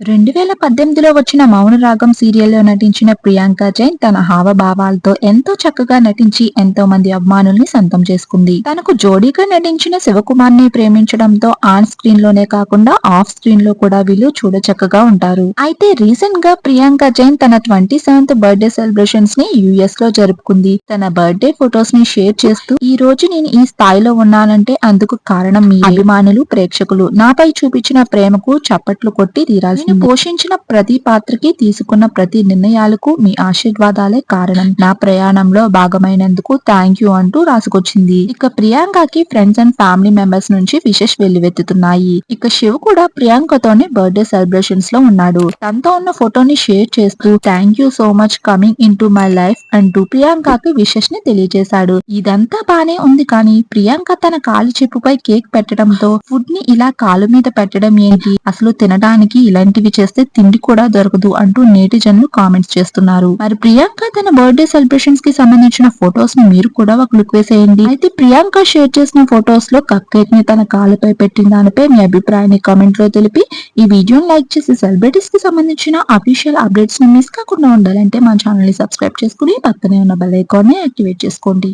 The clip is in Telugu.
రెండు వేల పద్దెనిమిదిలో వచ్చిన మౌన రాగం సీరియల్లో నటించిన ప్రియాంక జైన్ తన హావభావాలతో ఎంతో చక్కగా నటించి ఎంతో మంది అభిమానుల్ని సొంతం చేసుకుంది. తనకు జోడీగా నటించిన శివకుమార్ని ప్రేమించడంతో ఆన్ స్క్రీన్లోనే కాకుండా ఆఫ్ స్క్రీన్లో కూడా వీళ్ళు చూడచక్కగా ఉంటారు. అయితే రీసెంట్గా ప్రియాంక జైన్ తన ట్వంటీ సెవెంత్ బర్త్డే సెలబ్రేషన్స్ని యుఎస్లో జరుపుకుంది. తన బర్త్డే ఫొటోస్ని షేర్ చేస్తూ ఈ రోజు నేను ఈ స్థాయిలో ఉన్నానంటే అందుకు కారణం మీ అభిమానులు ప్రేక్షకులు నాపై చూపించిన ప్రేమకు చప్పట్లు కొట్టి తీరాల్సి నేను పోషించిన ప్రతి పాత్రకి తీసుకున్న ప్రతి నిర్ణయాలకు మీ ఆశీర్వాదాలే కారణం. నా ప్రయాణంలో భాగమైనందుకు థ్యాంక్ యూ అంటూ రాసుకొచ్చింది. ఇక ప్రియాంకకి ఫ్రెండ్స్ అండ్ ఫ్యామిలీ మెంబర్స్ నుంచి విశేష్ వెల్లువెత్తుతున్నాయి. ఇక శివ్ కూడా ప్రియాంకతోనే బర్త్డే సెలబ్రేషన్స్లో ఉన్నాడు. తనతో ఉన్న ఫోటోని షేర్ చేస్తూ thank you so much coming in to my life అంటూ ప్రియాంకకి విశేష్ని తెలియజేశాడు. ఇదంతా బానే ఉంది కానీ ప్రియాంక తన కాలు చెప్పుపై కేక్ పెట్టడంతో ఫుడ్ని ఇలా కాలు మీద పెట్టడం ఏంటి? అసలు తినడానికి ఇలాంటివి చేస్తే తిండి కూడా దొరకదు అంటూ నేటిజన్లు కామెంట్స్ చేస్తున్నారు. మరి ప్రియాంక తన బర్త్డే సెలబ్రేషన్స్కి సంబంధించిన ఫొటోస్ని మీరు కూడా ఒక లుక్ వేసేయండి. అయితే ప్రియాంక షేర్ చేసిన ఫొటోస్లో కప్ కేక్ని తన కాలుపై పెట్టిన దానిపై మీ అభిప్రాయాన్ని కామెంట్లో తెలిపి ఈ వీడియోని లైక్ చేసి సెలబ్రిటీస్కి సంబంధించిన అఫీషియల్ అప్డేట్స్ని మిస్ కాకుండా ఉండాలంటే మా ఛానల్ని సబ్స్క్రైబ్ చేసుకుని పక్కనే ఉన్న బెల్ ఐకాన్ని యాక్టివేట్ చేసుకోండి.